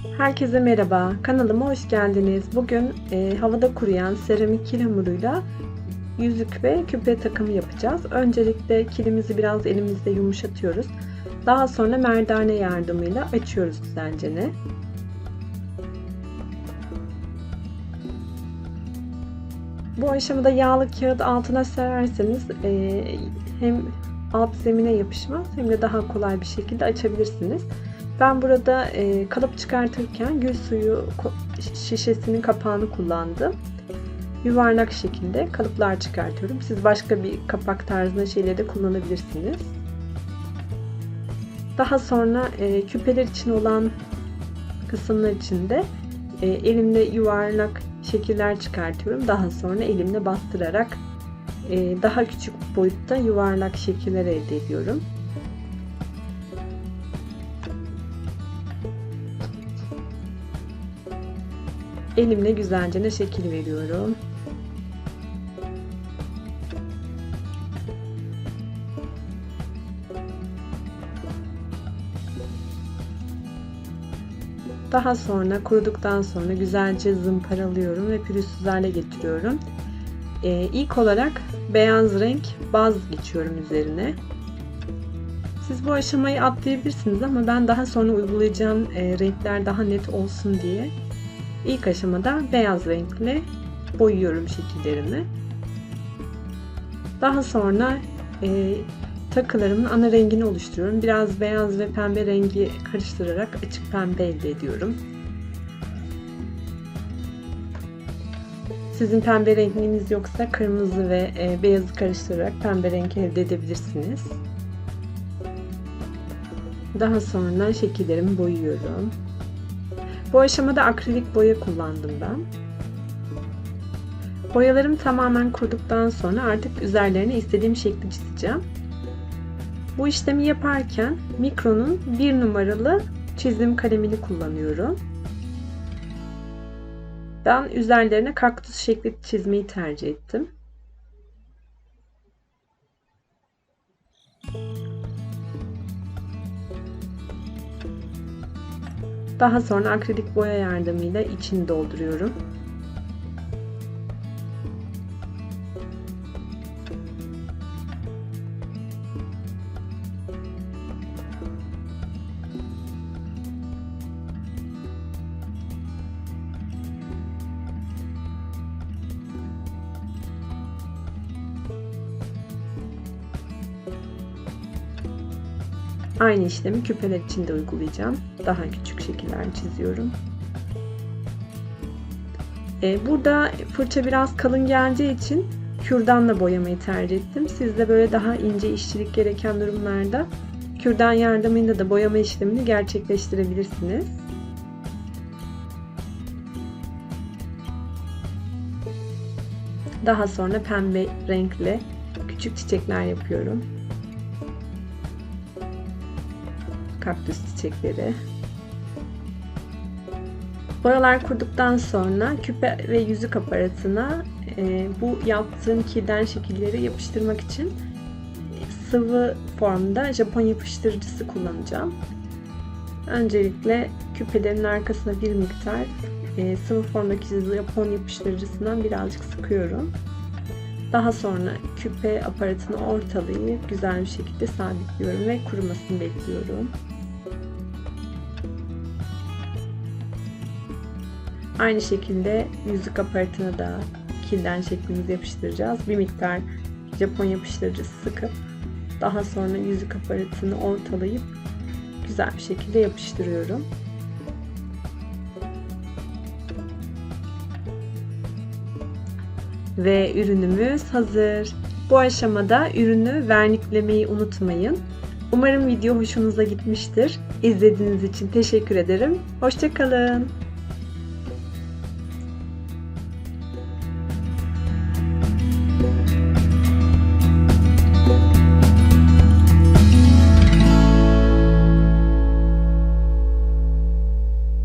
Herkese merhaba, kanalıma hoş geldiniz. Bugün e, havada kuruyan seramik kil hamuruyla yüzük ve küpe takımı yapacağız. Öncelikle kilimizi biraz elimizde yumuşatıyoruz. Daha sonra merdane yardımıyla açıyoruz güzelce. Bu aşamada yağlı kağıt altına sererseniz e, hem alt zemine yapışmaz hem de daha kolay bir şekilde açabilirsiniz. Ben burada e, kalıp çıkartırken gül suyu şişesinin kapağını kullandım. Yuvarlak şekilde kalıplar çıkartıyorum. Siz başka bir kapak tarzında şeyleri de kullanabilirsiniz. Daha sonra e, küpeler için olan kısımlar için de e, elimle yuvarlak şekiller çıkartıyorum. Daha sonra elimle bastırarak e, daha küçük boyutta yuvarlak şekiller elde ediyorum. Elimle güzelce de şekil veriyorum. Daha sonra kuruduktan sonra güzelce zımparalıyorum ve pürüzsüz hale getiriyorum. Ee, ilk olarak beyaz renk baz geçiyorum üzerine. Siz bu aşamayı atlayabilirsiniz ama ben daha sonra uygulayacağım e, renkler daha net olsun diye ilk aşamada beyaz renkle boyuyorum şekillerimi. Daha sonra e, takılarımın ana rengini oluşturuyorum. Biraz beyaz ve pembe rengi karıştırarak açık pembe elde ediyorum. Sizin pembe renginiz yoksa kırmızı ve e, beyazı karıştırarak pembe renk elde edebilirsiniz. Daha sonra şekillerimi boyuyorum. Bu aşamada akrilik boya kullandım ben. Boyalarım tamamen kuruduktan sonra artık üzerlerine istediğim şekli çizeceğim. Bu işlemi yaparken Mikron'un bir numaralı çizim kalemini kullanıyorum. Ben üzerlerine kaktüs şekli çizmeyi tercih ettim. Daha sonra akrilik boya yardımıyla içini dolduruyorum. Aynı işlemi küpeler için de uygulayacağım. Daha küçük şekiller çiziyorum. Ee, burada fırça biraz kalın geldiği için kürdanla boyamayı tercih ettim. Siz de böyle daha ince işçilik gereken durumlarda kürdan yardımıyla da boyama işlemini gerçekleştirebilirsiniz. Daha sonra pembe renkle küçük çiçekler yapıyorum. Kaktüs çiçekleri. Boyalar kurduktan sonra küpe ve yüzük aparatına e, bu yaptığım kilden şekilleri yapıştırmak için sıvı formda Japon yapıştırıcısı kullanacağım. Öncelikle küpelerin arkasına bir miktar e, sıvı formdaki Japon yapıştırıcısından birazcık sıkıyorum. Daha sonra küpe aparatını ortalayıp güzel bir şekilde sabitliyorum ve kurumasını bekliyorum. Aynı şekilde yüzük aparatına da kilden şeklimizi yapıştıracağız. Bir miktar Japon yapıştırıcısı sıkıp daha sonra yüzük aparatını ortalayıp güzel bir şekilde yapıştırıyorum. Ve ürünümüz hazır. Bu aşamada ürünü verniklemeyi unutmayın. Umarım video hoşunuza gitmiştir. İzlediğiniz için teşekkür ederim. Hoşçakalın.